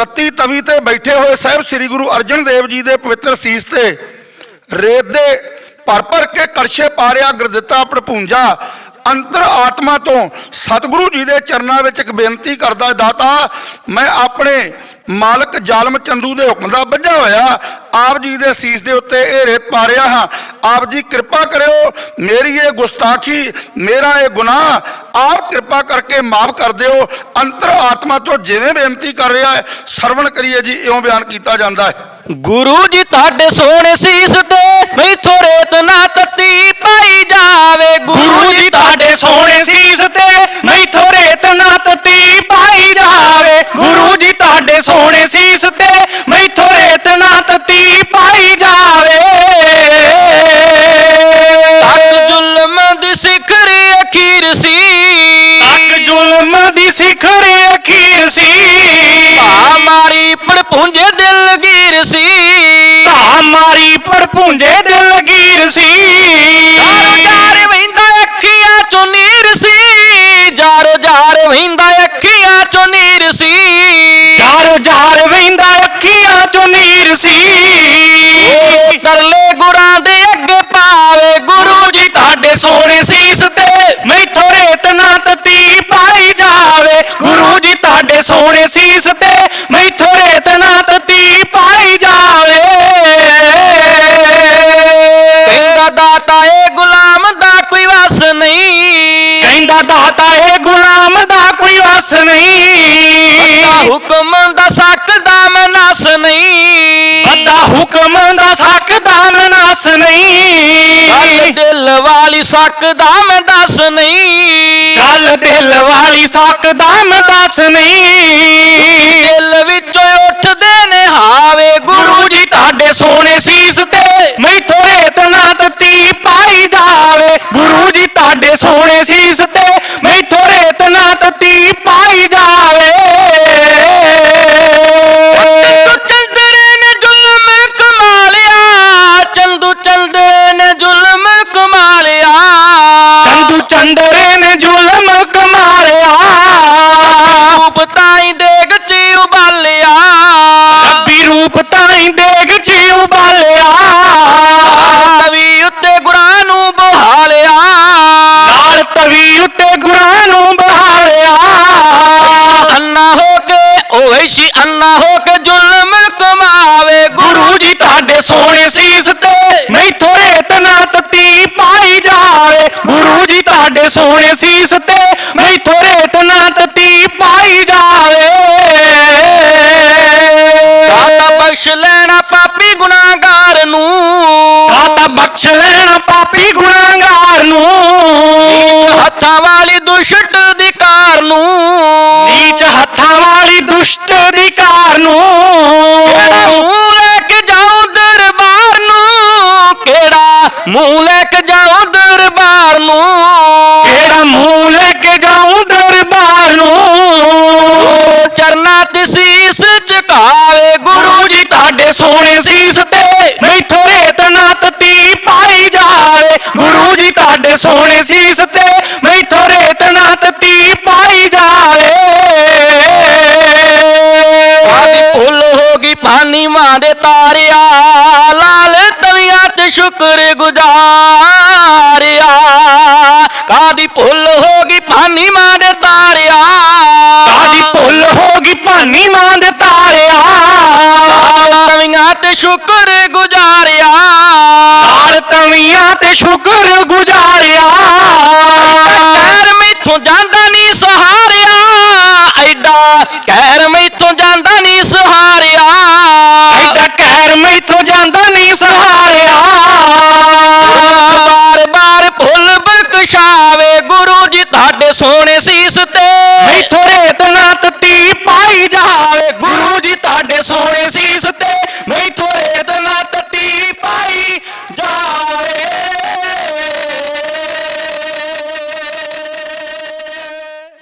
ਤੱਤੀ ਤਵੀ ਤੇ ਬੈਠੇ ਹੋਏ ਸਾਹਿਬ ਸ੍ਰੀ ਗੁਰੂ ਅਰਜਨ ਦੇਵ ਜੀ ਦੇ ਪਵਿੱਤਰ ਸੀਸ ਤੇ ਰੇਤ ਦੇ ਭਰ ਭਰ ਕੇ ਕੜਛੇ ਪਾਰਿਆ ਗੁਰਦਿੱਤਾ ਪ੍ਰਭੂੰਜਾ ਅੰਤਰ ਆਤਮਾ ਤੋਂ ਸਤਿਗੁਰੂ ਜੀ ਦੇ ਚਰਨਾਂ ਵਿੱਚ ਇੱਕ ਬੇਨਤੀ ਕਰਦਾ ਦਾਤਾ, ਮੈਂ ਆਪਣੇ ਮਾਲਕ ਜ਼ਾਲਮ ਚੰਦੂ ਦੇ ਹੁਕਮ ਦਾ ਬੱਝਾ ਹੋਇਆ, ਆਪ ਜੀ ਦੇ ਸੀਸ ਦੇ ਉੱਤੇ ਇਹ ਰੇਤ ਪਾ ਰਿਹਾ ਹਾਂ। ਆਪ ਜੀ ਕਿਰਪਾ ਕਰਿਓ, ਮੇਰੀ ਇਹ ਗੁਸਤਾਖੀ, ਮੇਰਾ ਇਹ ਗੁਨਾਹ, ਆਪ ਕਿਰਪਾ ਕਰਕੇ ਮਾਫ ਕਰ ਦਿਓ। ਅੰਤਰ ਆਤਮਾ ਤੋਂ ਜਿਵੇਂ ਬੇਨਤੀ ਕਰ ਰਿਹਾ ਹੈ, ਸਰਵਣ ਕਰੀਏ ਜੀ, ਇਉਂ ਬਿਆਨ ਕੀਤਾ ਜਾਂਦਾ ਹੈ। ਗੁਰੂ ਜੀ ਤੁਹਾਡੇ ਸੋਹਣੇ ਸੀਸ ਤੇ ਸੀ। ਧਾ ਮਾਰੀ ਪੜਪੁੰਜੇ ਦਿਲ ਲਗੀਰ ਸੀ। ਜਾਰੋ ਜਾਰ ਵਹਿੰਦਾ ਅੱਖੀਆਂ ਚੋਂ ਨੀਰ ਸੀ। ਜਾਰੋ ਜਾਰ ਵਹਿੰਦਾ ਅੱਖੀਆਂ ਚੋਂ ਨੀਰ ਸੀ। ਜਾਰ ਜਾਰ ਵਹਿੰਦਾ ਅੱਖੀਆਂ ਚੋਂ ਨੀਰ ਸੀ। ਤਰਲੇ ਗੱਲ ਨਹੀਂ। ਦਿਲ ਵਾਲੀ ਸਕਦਾ ਮੈਂ ਦੱਸ ਨਹੀਂ। ਗੱਲ ਦਿਲ ਵਾਲੀ ਸਕਦਾ ਮੈਂ ਦੱਸ ਨਹੀਂ। ਤੁਹਾਡੇ ਸੋਹਣੇ ਸੀਸ ਤੇ ਸ਼ੁਕਰ ਗੁਜ਼ਾਰਿਆ। ਕਾਦੀ ਭੁੱਲ ਹੋ ਗਈ ਭਾਨੀ ਮਾਂ ਦੇ ਤਾਰਿਆ? ਕਾਦੀ ਭੁੱਲ ਹੋ ਗਈ ਭਾਨੀ ਮਾਂ ਦੇ ਤਾਰਿਆ? ਤਵੀਆਂ ਤੇ ਸ਼ੁਕਰ ਗੁਜ਼ਾਰਿਆ। ਤਾਰ ਤਵੀਆਂ ਤੇ ਸ਼ੁਕਰ ਗੁਜ਼ਾਰਿਆ। ਕਹਿਰ ਮੈਥੋਂ ਜਾਂਦਾ ਨਹੀਂ ਸਹਾਰਿਆ। ਐਡਾ ਕਹਿਰ ਮੈਥੋਂ ਜਾਂਦਾ ਨਹੀਂ ਸਹਾਰਿਆ। ਸੋਹਣੇ